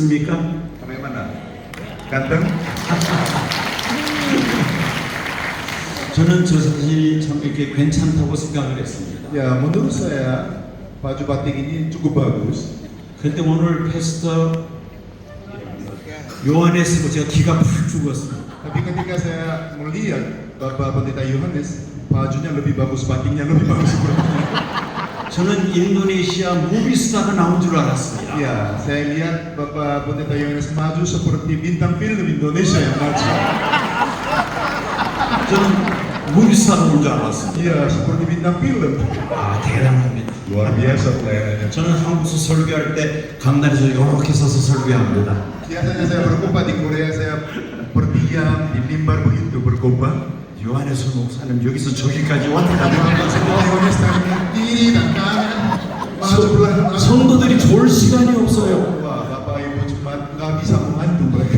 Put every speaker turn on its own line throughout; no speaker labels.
습니까?
Bagaimana? Ganteng?
저는 저 사진이 참 이렇게 괜찮다고 생각을 했습니다.
Ya, menurut saya baju batik ini cukup bagus.
그때 오늘 패스터 요한에서 제가 기가 팍 죽었어요.
Tapi ketika saya melihat Bapak Pendeta Yohanes, bajunya lebih bagus, batiknya lebih bagus.
저는 인도네시아 무비스타가 나온 줄 알았습니다.
Ya, saya lihat Bapak Pendeta Yohanes maju seperti bintang film Indonesia yang maju.
저는 무비스타가 온 줄 알았습니다.
Iya, seperti bintang film.
아 대단합니다.
Luar biasa pelayanannya.
저는 한국에서 설교할 때 강단에서 이렇게 서서 설교합니다.
Biasanya saya berkhotbah di Korea, saya berdiam di mimbar begitu berkhotbah.
요한에서 목사님 여기서 저기까지 왔다 갔다. 성도들이 졸 시간이 없어요.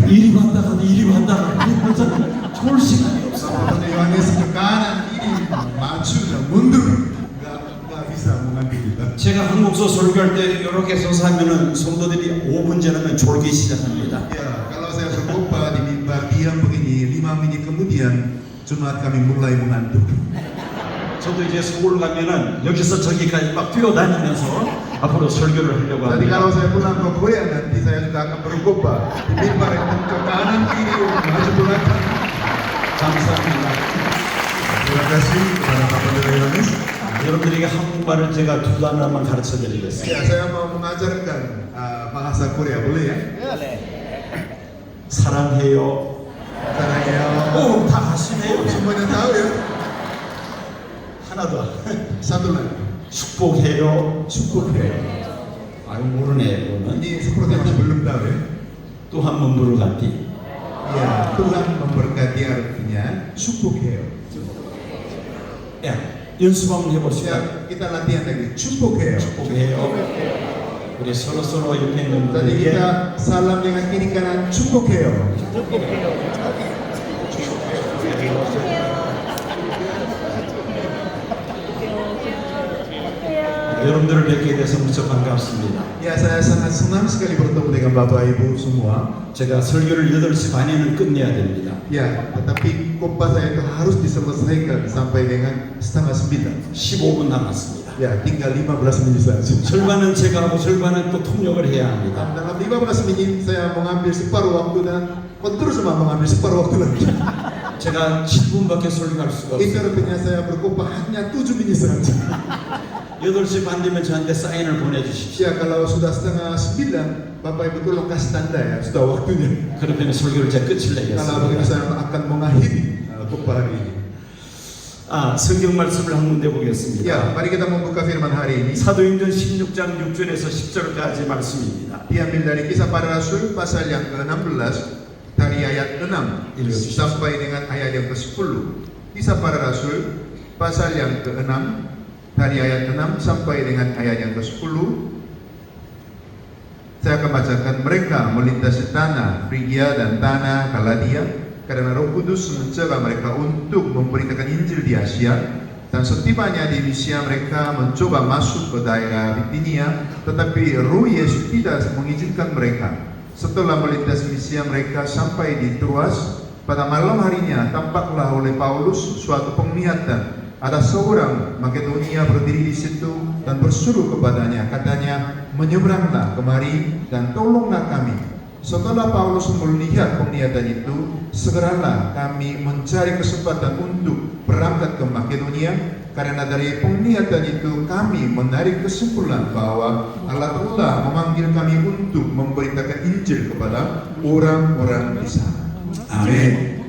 이리 왔다 가다 이리 왔다 가다 졸 시간이
kita.
제가 한국서 설교할 때 이렇게 서서 하면은 성도들이 5분 지나면 졸기 시작합니다.
Ya, kalau saya berkhotbah di mimbar diam begini, lima menit kemudian Jumat kami mulai mengantuk.
저도 이제 서울 가면은 여기서 저기까지 막 뛰어다니면서 앞으로 설교를 하려고
Jadi kalau
합니다.
saya pulang ke Korea nanti saya juga akan berkhotbah di mimbar yang ke kanan kiri maju belakang.
감사합니다.
Terima kasih kepada Bapak Pendeta Yohanes.
여러분들에게 한국말을 제가 두 단어만 가르쳐 드리겠습니다.
Ya, saya mau mengajarkan uh, bahasa Korea, boleh ya?
사랑해요.
Caranya,
오, 다
tahu ya.
하나 더.
Lagi,
축복해요.
축복해요.
아유 모르네 이거는.
Ini seperti masih belum tahu ya.
또한번 물어갔디.
Ya, Tuhan memberkati artinya 축복해요.
야, 연습 한번 해봅시다.
Latihan lagi. 축복해요.
축복해요. 우리 서로 서로 옆에 있는 분들에게
dengan kiri kanan 축복해요.
여러분들을 뵙게 돼서 무척 반갑습니다.
Ya, saya sangat senang sekali bertemu dengan Bapak Ibu semua.
제가 설교를 8시 반에는 끝내야 됩니다.
Ya, tetapi khotbah saya itu harus diselesaikan sampai dengan setengah sembilan.
15분 남았습니다.
Ya, tinggal 15 menit saja.
절반은 제가 하고 절반은 또 통역을 해야 합니다.
Dalam 15 menit saya mengambil separuh waktu dan terus cuma mengambil separuh waktu lagi.
제가 7분밖에 설교할 수가 없어요.
artinya saya berkhotbah hanya 7 menit saja.
8시 반 되면 저한테 사인을 보내주십시오.
Ya, kalau sudah setengah sembilan, Bapak Ibu tolong kasih tanda ya, sudah waktunya.
그러면 설교를 제가 끝을
Kalau begitu
내겠습니다.
saya akan mengakhiri uh, khotbah hari ini.
아, 성경 말씀을 한 군데 보겠습니다.
Ya, mari kita membuka firman hari ini.
사도행전 16장 6절에서 10절까지 말씀입니다.
Diambil dari kisah para rasul pasal yang ke-16 dari ayat 6 sampai dengan ayat yang ke-10. Kisah para rasul pasal yang ke-6 dari ayat 6 sampai dengan ayat yang ke-10. Saya akan bacakan mereka melintasi tanah Frigia dan tanah Kaladia karena Roh Kudus mencela mereka untuk memberitakan Injil di Asia dan setibanya di Misia mereka mencoba masuk ke daerah Bitinia tetapi Roh Yesus tidak mengizinkan mereka. Setelah melintasi Misia mereka sampai di Troas pada malam harinya tampaklah oleh Paulus suatu penglihatan ada seorang Makedonia berdiri di situ dan berseru kepadanya, katanya, menyeberanglah kemari dan tolonglah kami. Setelah Paulus melihat penglihatan itu, segeralah kami mencari kesempatan untuk berangkat ke Makedonia, karena dari penglihatan itu kami menarik kesimpulan bahwa Allah telah memanggil kami untuk memberitakan Injil kepada orang-orang di sana.
아멘.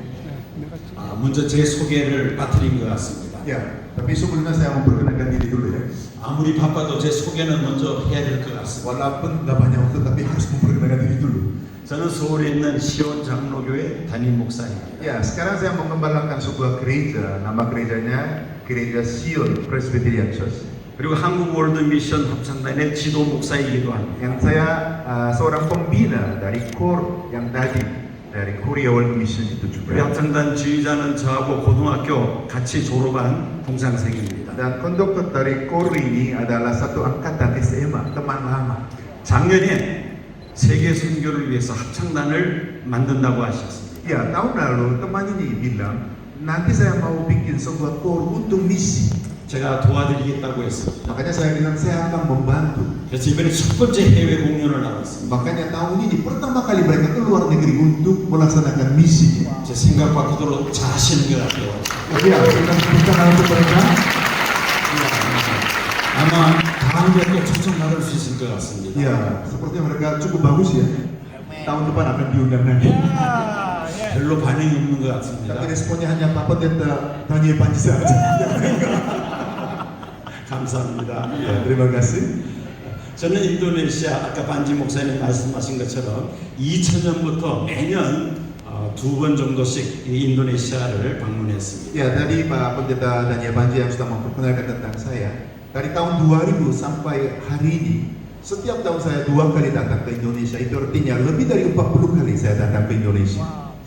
아, 먼저 제 소개를 빠뜨린 것 같습니다.
Ya, tapi sebelumnya saya memperkenalkan diri dulu ya.
아무리 바빠도 제 소개는 먼저 해야 될 것 같습니다.
Walaupun nggak banyak waktu, tapi harus memperkenalkan diri dulu.
저는 서울에 있는 시온 장로교회 담임 목사입니다.
Ya, sekarang saya mengembalakan sebuah gereja. Nama gerejanya Sion Presbyterian Church.
그리고 한국 월드 미션 합창단의 지도 목사이기도 합니다.
Yang saya uh, seorang pembina dari KOR yang tadi dari Korea World Mission itu
우리
juga.
합창단 지휘자는 저하고 고등학교 같이 졸업한 동창생입니다.
Dan konduktor dari KOR ini adalah satu angkatan SMA, teman lama.
작년에 세계 선교를 위해서 합창단을 만든다고 하셨습니다.
Ya, tahun lalu teman ini bilang, nanti saya mau bikin sebuah kor untuk misi.
제가 도와드리겠다고 했습니다.
Makanya saya bilang saya akan membantu.
그래서 이번에 첫 번째 해외 공연을 나갔습니다.
Makanya tahun ini pertama kali mereka ke luar negeri untuk melaksanakan misinya.
제 생각 밖으로 잘하시는 것 같아요.
Ya, kita berikan untuk mereka.
아마 다음 주에 또 초청받을 수 있을 것 같습니다.
Ya, sepertinya mereka cukup bagus ya. Tahun depan akan diundang lagi.
별로 반응이 없는 것 같습니다.
Tapi responnya hanya Papa Pendeta Daniel Panji saja.
감사합니다.
Ya, terima kasih.
저는 인도네시아 아까 반지 목사님 말씀하신 것처럼 2000년부터 매년 어, 두번 정도씩 이 인도네시아를 방문했습니다.
Ya, tadi Pak Pendeta Daniel Panji yang sudah memperkenalkan tentang saya. Dari tahun 2000 sampai hari ini, setiap tahun saya dua kali datang ke Indonesia. Itu artinya lebih dari 40 kali saya datang ke Indonesia.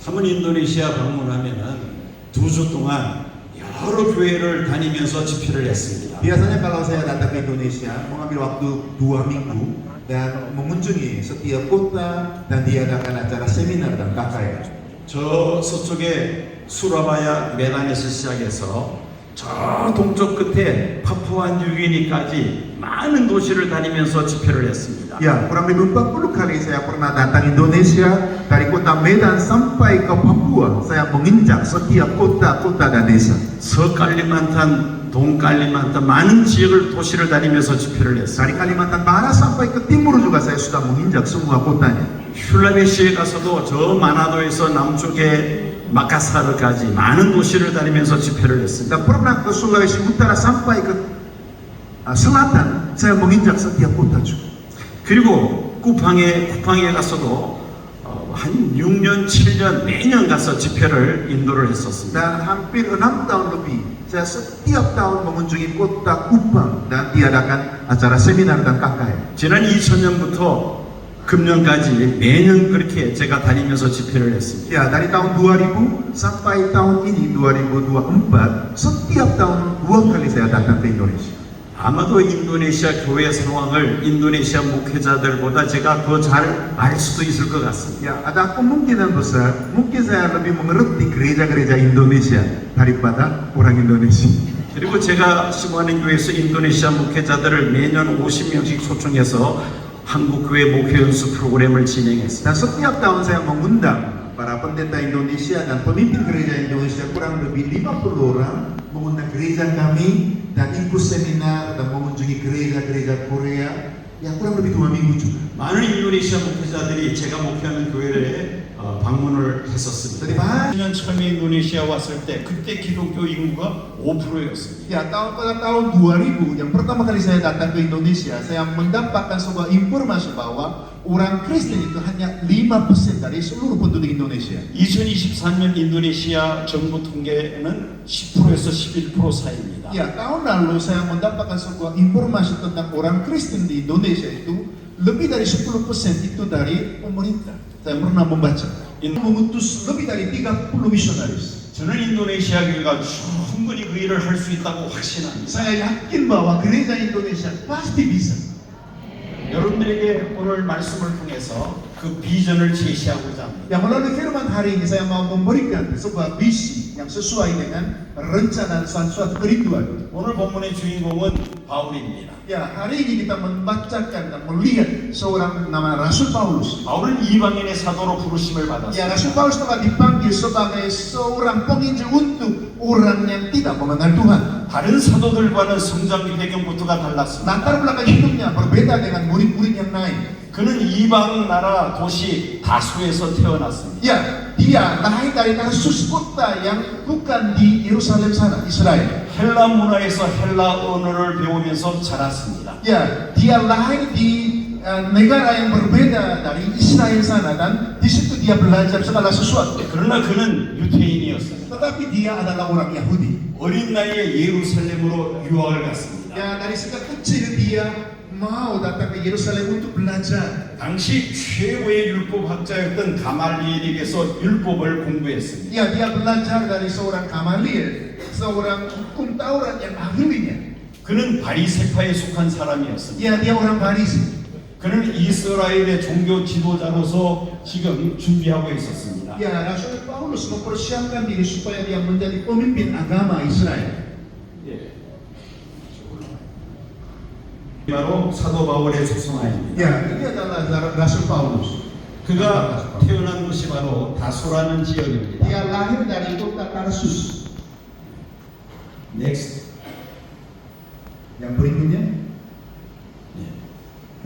한번 인도네시아 방문하면은 두 주 동안 여러 교회를 다니면서 집회를 했습니다.
Biasanya kalau saya datang ke Indonesia, mengambil waktu dua minggu dan mengunjungi setiap kota dan diadakan acara seminar dan KKR.
저 서쪽에 수라바야 메단에서 시작해서 저 동쪽 끝에 파푸아 뉴기니까지 많은 도시를 다니면서 집회를 했습니다.
Ya, kurang lebih 40 kali saya pernah datang Indonesia dari kota Medan sampai ke Papua. Saya menginjak setiap kota-kota dan desa.
서칼리만탄, 동칼리만탄 많은 지역을 도시를 다니면서 집회를 했습니다.
Dari Kalimantan Barat sampai ke timur juga saya sudah menginjak semua kotanya.
슐라베시에 가서도 저 마나도에서 남쪽에 마카사르까지 많은 도시를 다니면서 집회를 했습니다.
Dan pernah ke Sulawesi Utara sampai ke uh, selatan, saya menginjak setiap kota juga.
그리고 쿠팡에 쿠팡에 가서도 어, 한 6년, 7년 매년 가서 집회를 인도를 했었습니다.
Dan hampir enam tahun lebih, saya setiap tahun mengunjungi kota Kupang dan diadakan acara seminar dan KKR.
지난 2000년부터 금년까지 매년 그렇게 제가 다니면서 집회를 했습니다.
Ya, dari tahun 2000 sampai tahun ini 2024, setiap tahun dua kali saya datang ke Indonesia.
아마도 인도네시아 교회 상황을 인도네시아 목회자들보다 제가 더 잘 알 수도 있을 것 같습니다.
Ya, ada kemungkinan besar, mungkin saya lebih mengerti gereja-gereja Indonesia daripada orang Indonesia.
그리고 제가 시모하는 교회에서 인도네시아 목회자들을 매년 50명씩 초청해서 한국 교회 목회 연수 프로그램을 진행했습니다.
Dan setiap tahun saya mengundang para pendeta Indonesia dan pemimpin gereja Indonesia kurang lebih 50 orang mengundang gereja kami dan ikut seminar dan mengunjungi gereja-gereja Korea yang kurang lebih dua minggu juga.
많은 인도네시아 목회자들이 제가 목회하는 교회에 어, 방문을 했었습니다. 2000년 처음에 인도네시아 왔을 때 그때 기독교 인구가 5%였습니다.
Ya, tahun pada tahun 2000 yang pertama kali saya datang ke Indonesia, saya mendapatkan sebuah informasi bahwa orang Kristen itu hanya 5% dari seluruh penduduk Indonesia.
2023년 인도네시아 정부 통계는 10%에서 11% 사이입니다.
Ya, tahun lalu saya mendapatkan sebuah informasi tentang orang Kristen di Indonesia itu lebih dari 10% itu dari pemerintah. Lebih dari 30 misionaris.
저는 인도네시아 교회가 충분히 그 일을 할 수 있다고 확신합니다.
Saya yakin bahwa gereja Indonesia pasti bisa.
여러분들에게 오늘 말씀을 통해서 그 비전을 제시하고자 합니다.
Yang melalui firman hari ini saya mau memberikan sebuah visi yang sesuai dengan rencana dan suatu kerinduan.
오늘 본문의 주인공은 바울입니다.
Ya, hari ini kita membacakan dan melihat seorang nama Rasul Paulus.
바울은 이방인의 사도로 부르심을 받았습니다.
Rasul Paulus telah dipanggil sebagai seorang penginjil untuk orang yang tidak mengenal Tuhan.
다른 사도들과는 성장 배경부터가 달랐습니다.
Latar belakang hidupnya berbeda dengan murid-murid yang lain.
그는 이방 나라 도시 다수에서 태어났습니다.
Ya, dia lahir dari Tarsus kota yang bukan di Yerusalem sana, Israel.
헬라 문화에서 헬라 언어를 배우면서 자랐습니다.
Ya, dia lahir di eh, negara yang berbeda dari Israel sana dan di situ dia belajar segala sesuatu.
그러나 그는 유태인이었습니다.
Tetapi dia adalah orang Yahudi.
어린 나이에 예루살렘으로 유학을 갔습니다.
Ya, dari sejak kecil dia mau datang ke Yerusalem untuk belajar.
당시 최고의 율법학자였던 가말리엘에게서 율법을 공부했습니다.
Ya, dia belajar dari seorang Gamaliel, seorang hukum Taurat yang ahlinya.
그는 바리세파에 속한 사람이었습니다.
Ya, dia orang Farisi.
그는 이스라엘의 종교 지도자로서 지금 준비하고 있었습니다.
Ya, Rasul Paulus mempersiapkan diri supaya dia menjadi pemimpin agama Israel.
예. 바로 사도 바울의
Paulus.
그가 태어난 곳이 바로 다소라는 지역입니다.
Dia lahir dari kota Tarsus.
넥스트.
Yang berikutnya,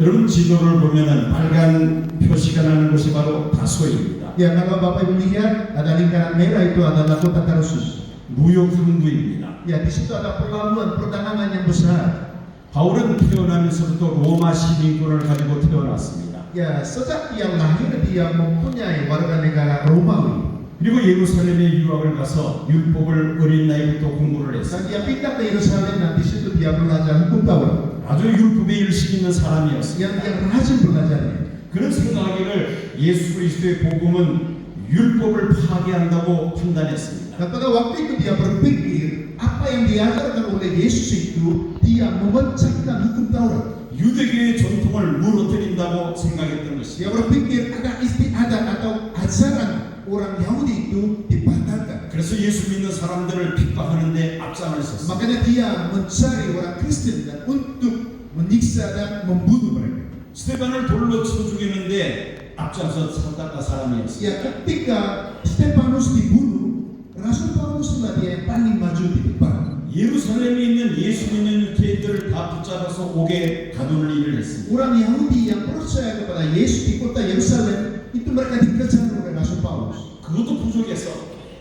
여러분 지도를 보면은 빨간 표시가 나는 곳이 바로 다소입니다.
ya kalau Bapak Ibu lihat ada lingkaran merah itu adalah kota Tarsus.
무역 항구입니다.
Ya, di situ ada pelabuhan perdagangan yang besar.
바울은 태어나면서부터 로마 시민권을 가지고 태어났습니다.
Ya, sejak dia lahir dia mempunyai warga negara Romawi.
그리고 예루살렘에 유학을 가서 율법을 어린 나이부터 공부를 했습니다.
dia pindah ke Yerusalem dan di situ dia belajar hukum Taurat.
아주 율법에 일식 있는 사람이었습니다.
Yang dia rajin belajarnya.
그런 생각하기를 예수 그리스도의 복음은 율법을 파괴한다고 판단했습니다.
Pada waktu itu dia berpikir apa yang diajarkan oleh Yesus itu dia memecahkan hukum Taurat.
유대교의 전통을 무너뜨린다고 생각했던
Dia
것입니다.
berpikir ada istiadat atau ajaran orang Yahudi itu dibatalkan.
그래서 예수 믿는 사람들을 핍박하는데 앞장을
dia mencari orang Kristen dan untuk menyiksa dan membunuh mereka.
스테반을 돌로 쳐 죽이는데 앞장서 산다가 사람이었습니
dia yang paling maju di depan.
예루살렘에 있는 예수 믿는 유대인들을 다 붙잡아서 옥에 가두는 일을 했습니다.
Yahudi yang percaya kepada Yesus di kota Yerusalem itu mereka dikejar oleh Rasul Paulus.
그것도 부족해서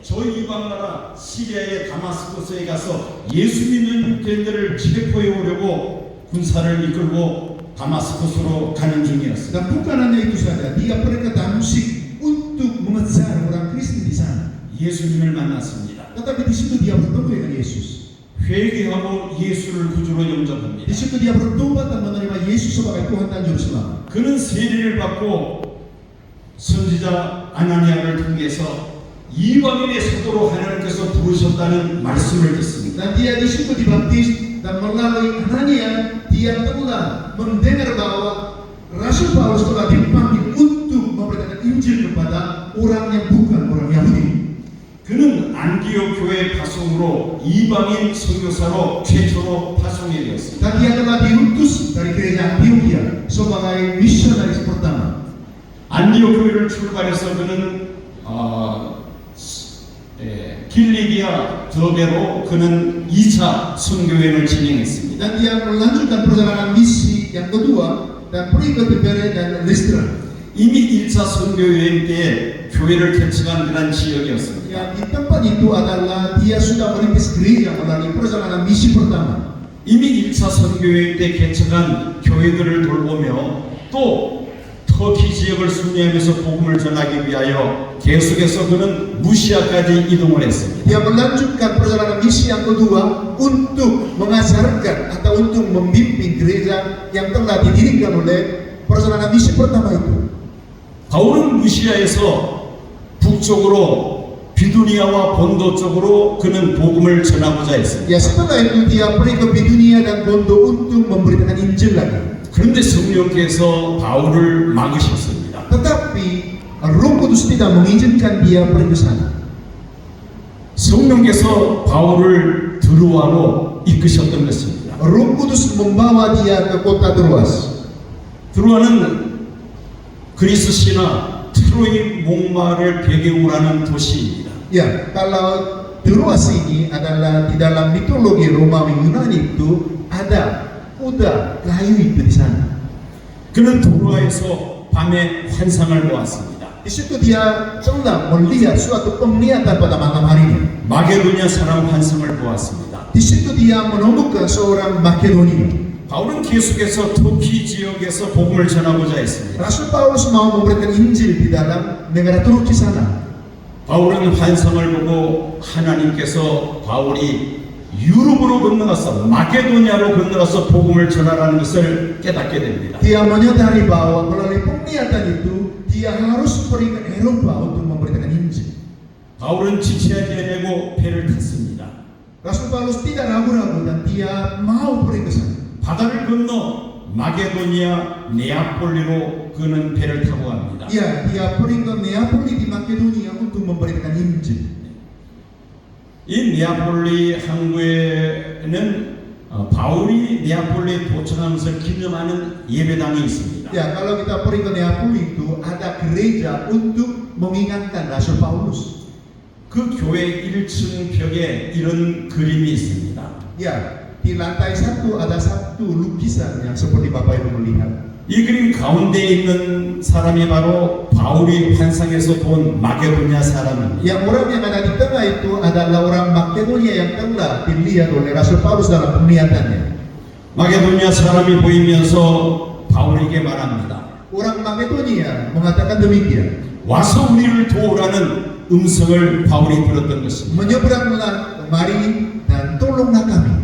저 이방 나라 시리아의 다마스코스에 가서 예수 믿는 유대인들을 체포해 오려고 군사를 이끌고 다마스코스로 가는 중이었습니다.
Dan bukan hanya itu saja, dia pergi ke Damasik untuk mengejar orang Kristen di sana.
예수님을 만났습니다.
Tetapi di situ dia bertemu dengan Yesus.
회개하고 예수를 구주로 영접합니다.
situ dia bertobat dan menerima Yesus sebagai Tuhan dan Juru Selamat.
그는 세례를 받고 선지자 아나니아를 통해서 이방인의 사도로 하나님께서 부르셨다는 말씀을 듣습니다.
Dan dia di situ dibaptis dan melalui Anania dia telah mendengar bahwa Rasul Paulus telah dipanggil untuk memberitakan Injil kepada orang yang bukan orang Yahudi.
그는 안디옥 교회 파송으로 이방인 선교사로 최초로 파송이 되었습니다.
Dia telah diutus dari gereja Antioquia sebagai misionaris pertama.
안디옥 교회를 출발해서 그는 어, 예, 길리기아 더베로 그는 2차 선교회를 진행했습니다.
Dan dia melanjutkan perjalanan misi yang kedua dan pergi ke Tibere dan Listra.
이미 1차 선교여행 때 교회를 개척한 그런 지역이었습니다.
Ya, di tempat itu adalah dia sudah merintis gereja melalui perjalanan misi pertama.
이미 1차 선교여행 때 개척한 교회들을 돌보며 또 터키 지역을 순회하면서 복음을 전하기 위하여 계속해서 그는 무시아까지 이동을 했습니다.
Dia melanjutkan perjalanan misi yang kedua untuk mengajarkan atau untuk membimbing gereja yang telah didirikan oleh perjalanan misi pertama itu.
바울은 무시아에서 북쪽으로 비두니아와 본도 쪽으로 그는 복음을 전하고자 했습니다.
Ya setelah itu dia pergi ke Bidunia dan Bondo untuk memberitakan Injil lagi.
그런데 성령께서 바울을 막으셨습니다.
Tetapi Roh Kudus tidak mengizinkan dia pergi ke sana.
성령께서 바울을 드루아로 이끄셨던 것입니다.
Roh Kudus membawa dia ke kota Troas.
드루아는 그리스 신화 트로이 목마를 배경으로 하는 도시입니다.
Ya, kalau Troas ini adalah di dalam mitologi Romawi Yunani itu ada kuda kayu itu di sana.
그는 드루아에서 밤에 환상을 보았습니다.
Di situ dia telah melihat suatu penglihatan pada malam harinya.
마게도냐 사람 환상을 보았습니다.
Di situ dia menemukan seorang Makedonia.
바울은 계속해서 터키 지역에서 복음을 전하고자 했습니다.
Rasul Paulus mau memberikan Injil di dalam negara Turki sana.
바울은 환상을 보고 하나님께서 바울이 유럽으로 건너가서 마게도냐로 건너가서 복음을 전하라는 것을 깨닫게 됩니다.
Dia menyadari bahwa melalui penglihatan itu dia harus pergi ke Eropa untuk memberitakan Injil.
바울은 지체하지 않고 배를 탔습니다.
Rasul Paulus tidak ragu-ragu dan dia mau pergi ke sana.
바다를 건너 마게도니아 네아폴리로 그는 배를 타고 갑니다.
Ya, dia pergi ke Neapoli di Makedonia untuk memberitakan Injil.
이 네아폴리 항구에는 어, 바울이 네아폴리에 도착하면서 기념하는 예배당이 있습니다.
Ya, kalau kita pergi ke Neapoli itu ada gereja untuk mengingatkan Rasul Paulus.
그 교회 1층 벽에 이런 그림이 있습니다.
Ya, di lantai satu ada satu lukisan yang seperti Bapak Ibu melihat.
이 그림 가운데 있는 사람이 바로 바울이 환상에서 본 마게도냐 사람입니다.
Yang orang yang ada di tengah itu adalah orang Makedonia yang telah dilihat oleh Rasul Paulus dalam penglihatannya.
마게도냐 사람이 보이면서 바울에게 말합니다.
Orang Makedonia mengatakan demikian.
와서 우리를 도우라는 음성을 바울이 들었던 것입니다.
Menyeberanglah kemari dan tolonglah kami.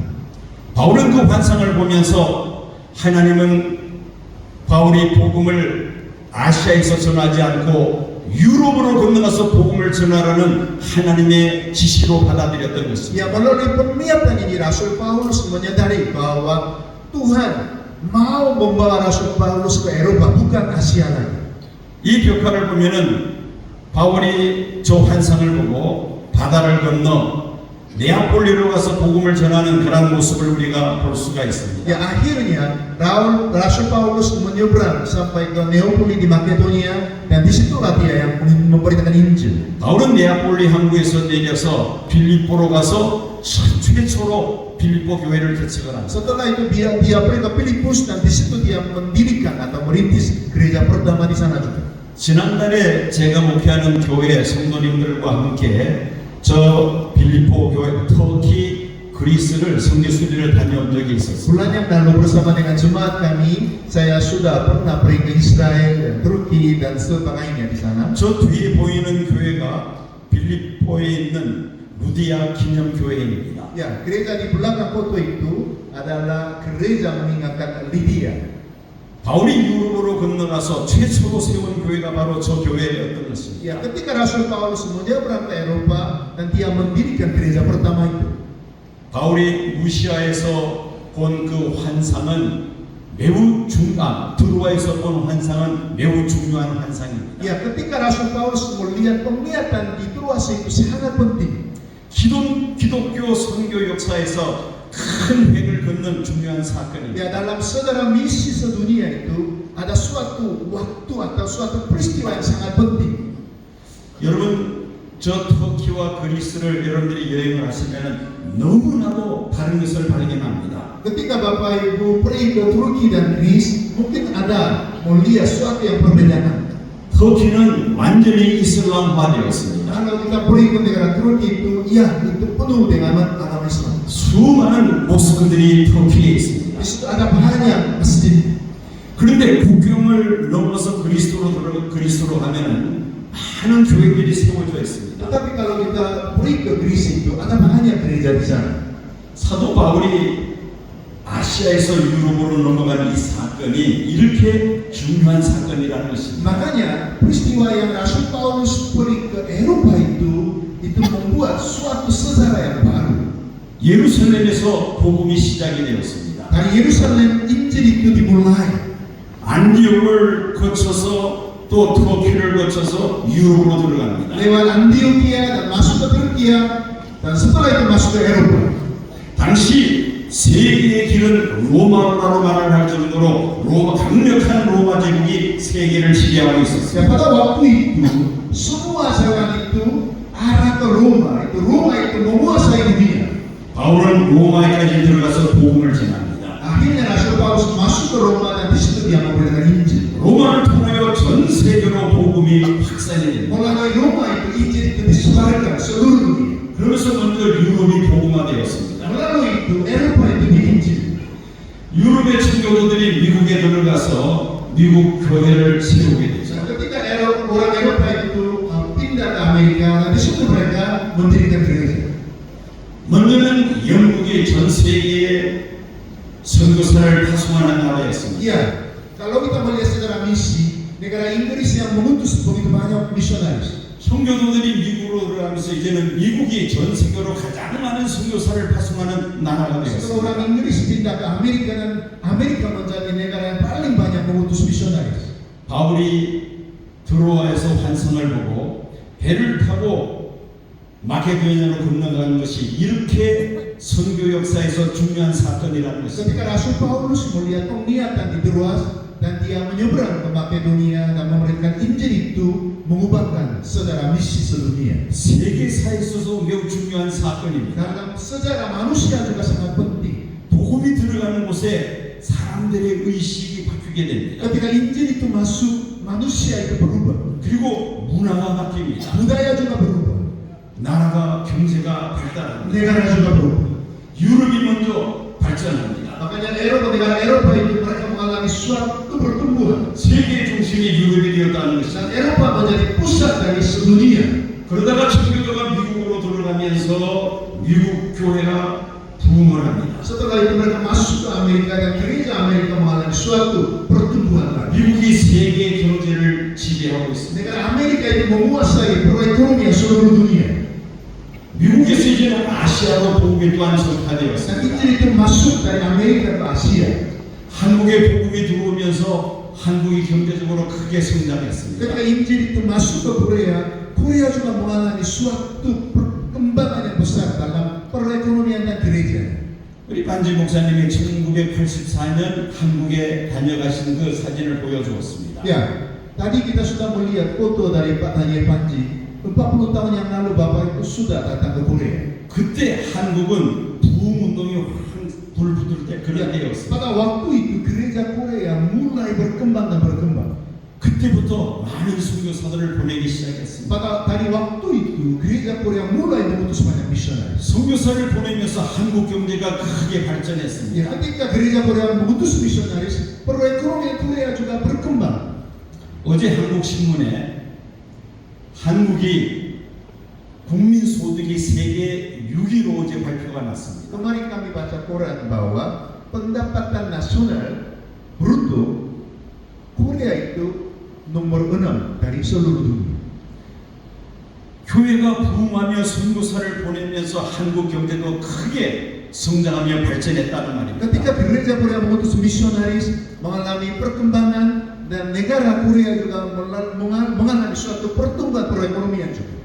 바울은 그 환상을 보면서 하나님은 바울이 복음을 아시아에서 전하지 않고 유럽으로 건너가서 복음을 전하라는 하나님의 지시로 받아들였던 것입니다. 이 벽화를 보면은 바울이 저 환상을 보고 바다를 건너 네아폴리로 가서 복음을 전하는 그런 모습을 우리가 볼 수가 있습니다.
Ya akhirnya Raul, Rasul Paulus menyeberang sampai ke Neapoli di Makedonia dan disitulah dia yang memberitakan Injil.
바울은 네아폴리 항구에서 내려서 빌립보로 가서 최초로 빌립보 교회를 개척을 합니다.
Setelah itu dia dia pergi ke Filipus dan di situ dia mendirikan atau merintis gereja pertama di sana juga.
지난달에 제가 목회하는 교회 성도님들과 함께 저 빌립보 교회 터키 그리스를 성지 수리를 다녀온 적이 있었습니다.
Bulan yang lalu bersama dengan jemaat kami, saya sudah pernah pergi ke Israel dan Turki dan sebagainya di sana.
저 뒤에 보이는 교회가 빌립보에 있는 루디아 기념교회입니다.
Ya, gereja di belakang foto itu adalah gereja mengingatkan Lydia.
바울이 유럽으로 건너가서 최초로 세운 교회가 바로 저 교회였던 것입니다.
Ya, ketika Rasul Paulus menyeberang ke Eropa dan dia mendirikan gereja pertama itu.
바울이 무시아에서 본 그 환상은 매우 중, 아, 드루아에서 본 환상은 매우 중요한 환상입니다.
Ya, ketika Rasul Paulus melihat penglihatan di Troas itu sangat penting.
기독, 기독교 선교 역사에서 큰 획을 긋는 중요한
Ya,
사건입니다.
dalam sejarah misi sedunia itu ada suatu waktu atau suatu peristiwa yang sangat penting.
여러분, 저 터키와 그리스를 여러분들이 여행을 하시면 너무나도 다른 것을 발견합니다.
Ketika Bapak Ibu pergi ke Turki dan Greece, mungkin ada melihat suatu yang perbedaan.
터키는 완전히 이슬람화되었습니다. 수많은 모스크들이 터키에 있습니다. 그런데 국경을 넘어서 그리스도로 들어 그리스도로 가면은 많은 교회들이 세워져 있습니다. 사도 바울이 아시아에서 유럽으로 넘어가는 이 사건이 이렇게 중요한 사건이라는 것입니다.
Makanya peristiwa yang Rasul Paulus pergi ke Eropa itu, itu membuat suatu sejarah yang baru.
예루살렘에서 복음이 시작이 되었습니다.
Dari Yerusalem Injil itu dimulai.
안디옥을 거쳐서 또 터키를 거쳐서 유럽으로 들어갑니다.
lewat Antioquia dan masuk ke Turkiya dan setelah itu masuk ke Eropa.
당시 세계의 길은 로마로 말을 할 정도로 로마 강력한 로마 제국이 세계를 지배하고 있었어요.
Ya, pada waktu itu semua jalan itu arah ke Roma. Itu Roma itu menguasai dunia.
바울은 로마에까지 들어가서 복음을 전합니다.
Akhirnya Rasul Paulus masuk ke Roma dan di situ dia memberitakan Injil.
로마를 통하여 전 세계로 복음이 확산이 됩니다.
Melalui Roma itu Injil itu disebarkan seluruh dunia.
그러면서 먼저 유럽이 복음화되었습니다. 유럽의 청교도들이 미국에 들어가서 미국 교회를 세우게 되죠.
Dan ketika Eropa, orang Eropa itu uh, pindah ke Amerika, dan di situ mereka mendirikan gereja.
먼저는 영국이 전 세계에 선교사를 파송하는 나라였습니다.
Iya, kalau kita melihat secara misi, negara Inggris yang mengutus begitu banyak misionaris.
청교도들이 미국으로 들어가면서 이제는 미국이 전 세계로 가장 많은 선교사를 파송하는 나라가 되었습니다.
orang Inggris pindah ke Amerika dan Amerika menjadi negara yang paling banyak mengutus misionaris.
바울이 드로아에서 환상을 보고 배를 타고 마케도니아로 건너가는 것이 이렇게 선교 역사에서 중요한 사건이라는 것입니다.
Ketika Rasul Paulus melihat penglihatan di Troas dan dia menyeberang ke Makedonia dan memberikan Injil itu mengubahkan sejarah misi sedunia.
세계사에 있어서 매우 중요한 사건입니다.
Karena sejarah manusia juga sangat penting.
복음이 들어가는 곳에 사람들의 의식이 바뀌게 됩니다.
Ketika Injil itu masuk, manusia itu berubah.
그리고 문화가 바뀝니다.
Budaya juga berubah.
나라가 경제가 발달합니다.
Negara juga berubah.
유럽이 먼저 발전합니다.
Makanya Eropa, negara Eropa itu mereka mengalami suatu pertumbuhan.
세계 중심이 유럽이 되었다는
Dan
것입니다.
Eropa menjadi pusat dari sedunia.
그러다가 청교도가 미국으로 들어가면서 미국 교회가 합니다.
Setelah itu mereka masuk ke Amerika dan gereja Amerika mengalami suatu pertumbuhan.
미국이 세계 경제를 지배하고 있습니다.
Negara Amerika itu menguasai perekonomian seluruh dunia.
미국에서 이제는 아시아로 복음이 또한
Dan
전파되었습니다.
Injil itu masuk dari Amerika ke Asia.
한국에 복음이 들어오면서 한국이 경제적으로 크게 성장했습니다.
Ketika Injil itu masuk ke Korea, Korea juga mengalami suatu perkembangan yang besar dalam
우리 반지 목사님이 1984년 한국에 다녀가신 그 사진을 보여주었습니다.
Ya, tadi kita sudah melihat foto dari Pak Daniel Panji. 40 tahun yang lalu Bapak itu sudah datang ke Korea.
그때 한국은 부흥 운동이 확 불붙을 때 그런 때였습니다.
Pada waktu itu gereja Korea mulai berkembang dan berkembang.
그때부터 많은 선교사들을 보내기 시작했습니다. 선교사를 보내면서 한국 경제가 크게 발전했습니다. 어제 한국 신문에 한국이 국민 소득이 세계 6위로 어제 발표가 났습니다.
Kemarin kami baca koran bahwa pendapatan nasional bruto Korea itu nomor 6 dari seluruh dunia.
교회가 부흥하며 선교사를 보내면서 한국 경제도 크게 성장하며 발전했다는 말입니다.
Ketika gereja Korea mengutus misionaris mengalami perkembangan dan negara Korea juga mengalami suatu pertumbuhan perekonomian juga.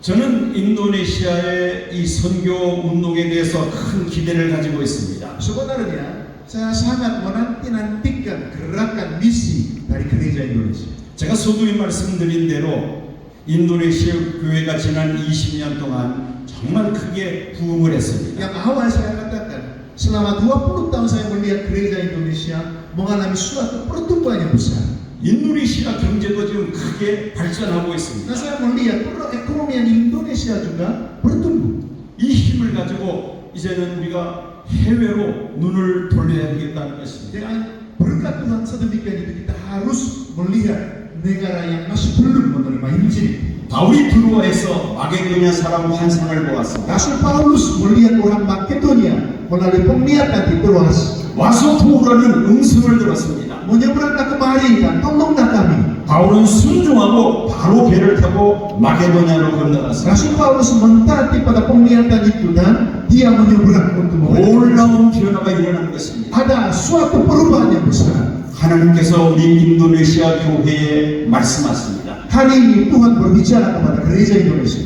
저는 인도네시아의 이 선교 운동에 대해서 큰 기대를 가지고 있습니다.
Sebenarnya saya sangat menanti-nantikan gerakan misi
제가 서두에 말씀드린 대로 인도네시아 교회가 지난 20년 동안 정말 크게 부흥을 했습니다.
Yang awal saya katakan, selama 20 tahun saya melihat gereja Indonesia mengalami suatu pertumbuhan yang besar.
인도네시아 경제도 지금 크게 발전하고 있습니다.
saya melihat perekonomian Indonesia juga bertumbuh.
이 힘을 가지고 이제는 우리가 해외로 눈을 돌려야 되겠다는 것입니다.
Berkat Tuhan sedemikian itu kita harus melihat negara yang masih belum menerima Injil.
바울이 드로아에서 마게도냐 사람 환상을 보았습니다.
Rasul Paulus melihat orang Makedonia melalui penglihatan di Troas.
와서 도우라는 음성을 들었습니다.
Menyeberanglah kemari dan tolonglah kami.
바울은 순종하고 바로 배를 타고 마게도냐로 건너갔습니다.
Rasul Paulus mentaati pada penglihatan itu dan dia menyeberang untuk memberi.
놀라운 변화가 일어난 것입니다.
Ada suatu perubahan yang besar.
하나님께서 우리 인도네시아 교회에 말씀하십니다.
Hari ini Tuhan berbicara kepada gereja Indonesia.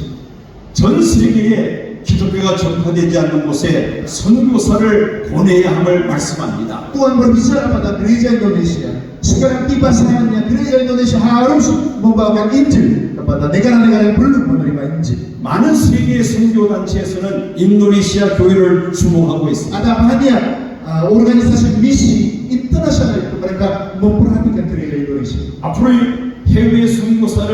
전 세계에 기독교가 전파되지 않는 곳에 선교사를 보내야 함을 말씀합니다.
Berbicara pada gereja Indonesia. Sekarang tiba saatnya gereja Indonesia harus membawakan Injil kepada negara-negara yang belum menerima Injil.
많은 세계의 선교 단체에서는 인도네시아 교회를 주목하고 있습니다.
Ada banyak uh, organisasi misi internasional itu mereka memperhatikan gereja Indonesia.
앞으로 해외 선교사를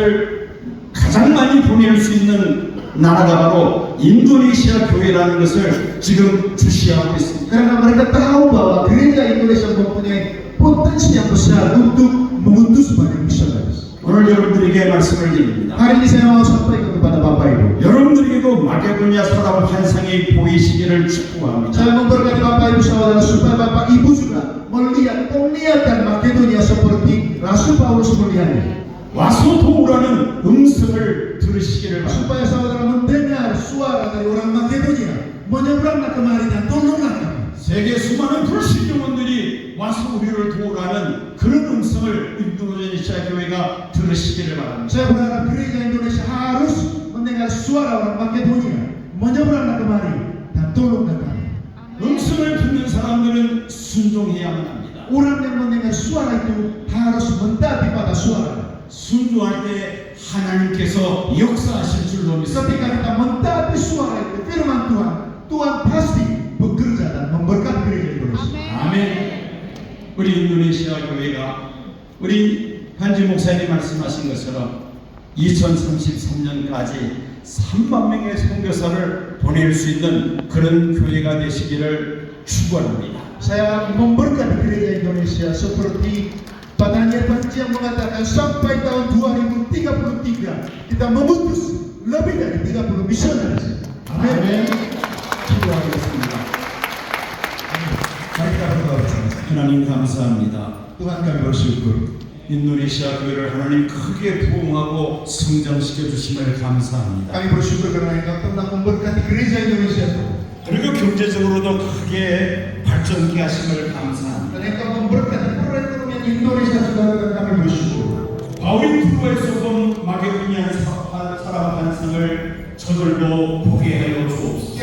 가장 많이 보낼 수 있는 나라가 바로 인도네시아 교회라는 것을 지금 주시하고 있습니다.
Karena mereka tahu bahwa gereja Indonesia mempunyai potensi yang besar untuk mengutus banyak misionaris.
오늘 여러분들에게 말씀을 드립니다.
Hari ini saya mau sampaikan kepada Bapak Ibu.
여러분들에게도 마게도냐 사람 환상이 보이시기를 축복합니다.
Saya memberkati Bapak Ibu saudara supaya Bapak Ibu juga melihat penglihatan Makedonia seperti Rasul Paulus melihatnya.
와서 도우라는 음성을 들으시기를 바랍니다.
Makedonia. Menyeberanglah kemari dan tolonglah kami.
세계 수많은 불신 영혼들이 와서 우리를 도우라는 그런 음성을 인도네시아 교회가 들으시기를 바랍니다.
Saya berharap gereja Indonesia harus mendengar suara orang Makedonia, menyeberanglah kemari dan tolonglah kami.
음성을 듣는 사람들은 순종해야만 합니다.
Orang yang mendengar suara itu harus mentaati pada suara.
순종할 때 하나님께서 역사하실 줄로 믿습니다.
Tuhan, Tuhan pasti bekerja dan memberkati gereja Indonesia.
아멘. 우리 인도네시아 교회가 우리 한지 목사님 말씀하신 것처럼 2033년까지 3만 명의 선교사를 보낼 수 있는 그런 교회가 되시기를 축원합니다.
Saya memberkati gereja Indonesia seperti Padanya Panji yang mengatakan sampai tahun 2033 kita memutus lebih dari 30 misionaris. Amin. berdoa bersama.
하나님 감사합니다.
Kami bersyukur.
인도네시아 교회를 하나님 크게 부흥하고 성장시켜 주심을 감사합니다.
Karena Engkau telah memberkati gereja Indonesia itu.
그리고 경제적으로도 크게 발전케 하심을 감사합니다.
Dan Engkau memberkati perekonomian Indonesia saudara dan kami bersyukur.
바울이 프로에서 본 마게도니아 사- 사람 환상을 저들도 보게 하여 주옵소서.